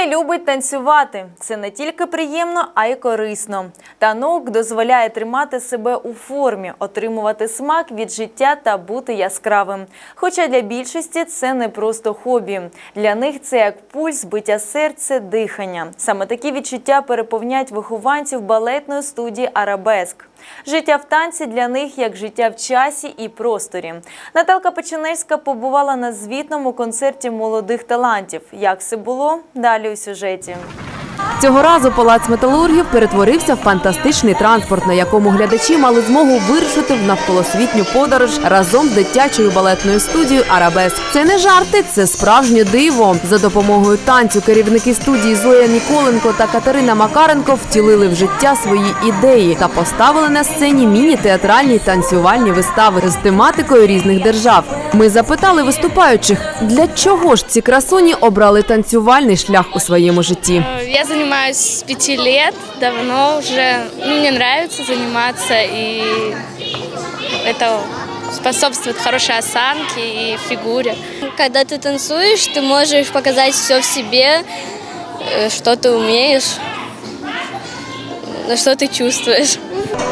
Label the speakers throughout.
Speaker 1: не любить танцювати. Це не тільки приємно, а й корисно. Танок дозволяє тримати себе у формі, отримувати смак від життя та бути яскравим. Хоча для більшості це не просто хобі. Для них це як пульс, биття серця, дихання. Саме такі відчуття переповнять вихованців балетної студії Арабеск. Життя в танці для них як життя в часі і просторі. Наталка Печенельська побувала на звітному концерті молодих талантів. Як це було? Далі у сюжеті.
Speaker 2: Цього разу палац металургів перетворився в фантастичний транспорт, на якому глядачі мали змогу вирушити в навколосвітню подорож разом з дитячою балетною студією Арабеск. Це не жарти, це справжнє диво. За допомогою танцю керівники студії Зоя Ніколенко та Катерина Макаренко втілили в життя свої ідеї та поставили на сцені міні-театральні танцювальні вистави з тематикою різних держав. Ми запитали виступаючих, для чого ж ці красуні обрали танцювальний шлях у своєму житті.
Speaker 3: Я занимаюсь с пяти лет, давно уже. Ну, мне нравится заниматься, и это способствует хорошей осанке и фигуре.
Speaker 4: Когда ты танцуешь, ты можешь показать все в себе, э, что ты умеешь, на что ты чувствуешь.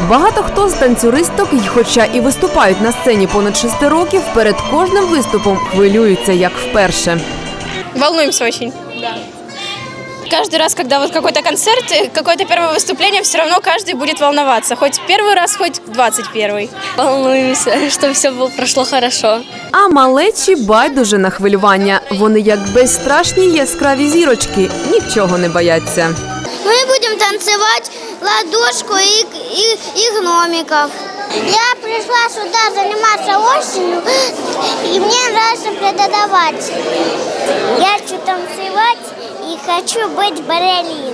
Speaker 2: Багато хто з танцюристок, й хоча і виступають на сцені понад шести років, перед кожним виступом хвилюються як вперше.
Speaker 5: Волнуемся очень. Да. Каждый раз, когда вот какой-то концерт, э, какое-то первое выступление, все равно каждый будет волноваться. Хоть первый раз, хоть двадцать первый.
Speaker 4: Волнуемся, чтобы все прошло хорошо.
Speaker 2: А малечі байдуже на хвилювання. Вони як безстрашні яскраві зірочки, нічого не бояться.
Speaker 6: Мы будем танцевать ладошку и, и, и гномиков. Я пришла сюда заниматься осенью, и мне нравится преподавать. Я хочу танцевать и хочу быть балериной.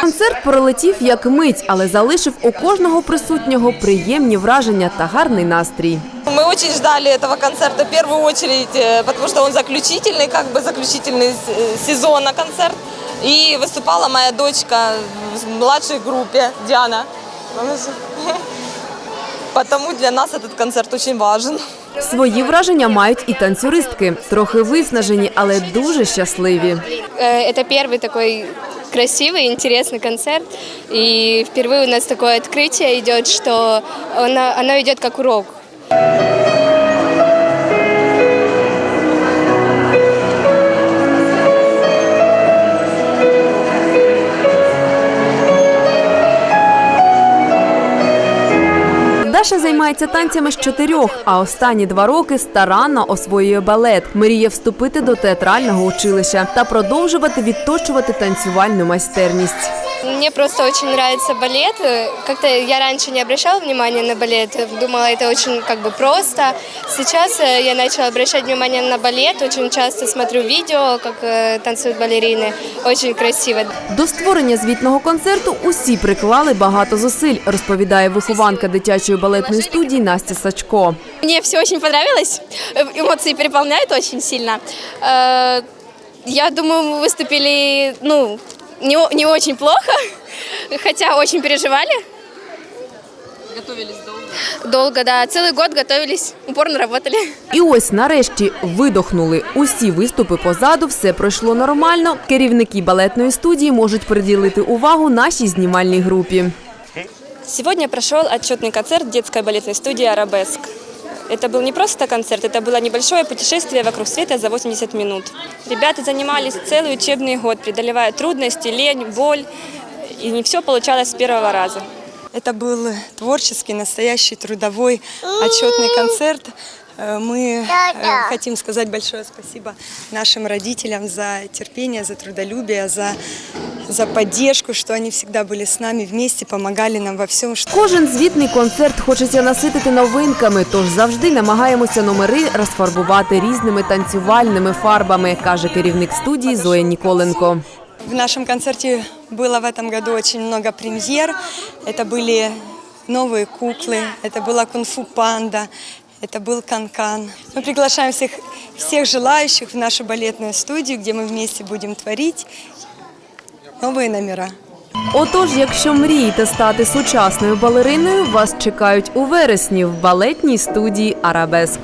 Speaker 2: Концерт пролетів як мить, але залишив у кожного присутнього приємні враження та гарний настрій.
Speaker 7: Мы очень ждали этого концерта в первую очередь, э, потому что он заключительный, как бы заключительный с- э, сезона концерт. И выступала моя дочка в младшей группе, Диана. Потому для нас этот концерт очень важен.
Speaker 2: Свої враження мають і танцюристки, трохи виснажені, але дуже щасливі.
Speaker 3: Э, Это первый такой красивый, интересный концерт. И впервые у нас такое открытие идет, что оно, оно идет как урок.
Speaker 2: Даша займається танцями з чотирьох, а останні два роки старанно освоює балет. Мріє вступити до театрального училища та продовжувати відточувати танцювальну майстерність.
Speaker 3: Мне просто очень нравится балет. Э, Как-то я раньше не обращала внимания на балет, думала, это очень как бы просто. Сейчас э, я начала обращать внимание на балет, очень часто смотрю видео, как э, танцуют балерины. Очень красиво.
Speaker 2: До створення звітного концерту усі приклали багато зусиль, розповідає вихованка дитячої балетної студії Настя Сачко.
Speaker 5: Мне все очень понравилось. Э, Эмоции переполняют очень сильно. Э, Я думаю, мы выступили, ну, не, не очень плохо, хотя очень переживали. Готовились долго? Долго, да. Целый год готовились, упорно работали.
Speaker 2: І ось нарешті видохнули. Усі виступи позаду, все пройшло нормально. Керівники балетної студії можуть приділити увагу нашій знімальній групі.
Speaker 8: Сегодня прошел отчетный концерт детской балетной студии «Арабеск». Это был не просто концерт, это было небольшое путешествие вокруг света за 80 минут. Ребята занимались целый учебный год, преодолевая трудности, лень, боль, и не все получалось с первого раза.
Speaker 9: Это был творческий, настоящий, трудовой, отчетный концерт. Э, Мы э, хотим сказать большое спасибо нашим родителям за терпение, за трудолюбие, за, за поддержку, что они всегда были с нами вместе, помогали нам во всем. что-
Speaker 2: Кожен звітний концерт хочеться наситити новинками, тож завжди намагаємося номери розфарбувати різними танцювальними фарбами, каже керівник студії Зоя Ніколенко.
Speaker 9: В нашем концерте было в этом году очень много премьер. Это были новые куклы, это была кунг-фу панда, это был канкан. Мы приглашаем всех, всех желающих в нашу балетную студию, где мы вместе будем творить новые номера.
Speaker 2: Отож, якщо мрієте стати сучасною балериною, вас чекають у вересні в балетній студії Арабеск.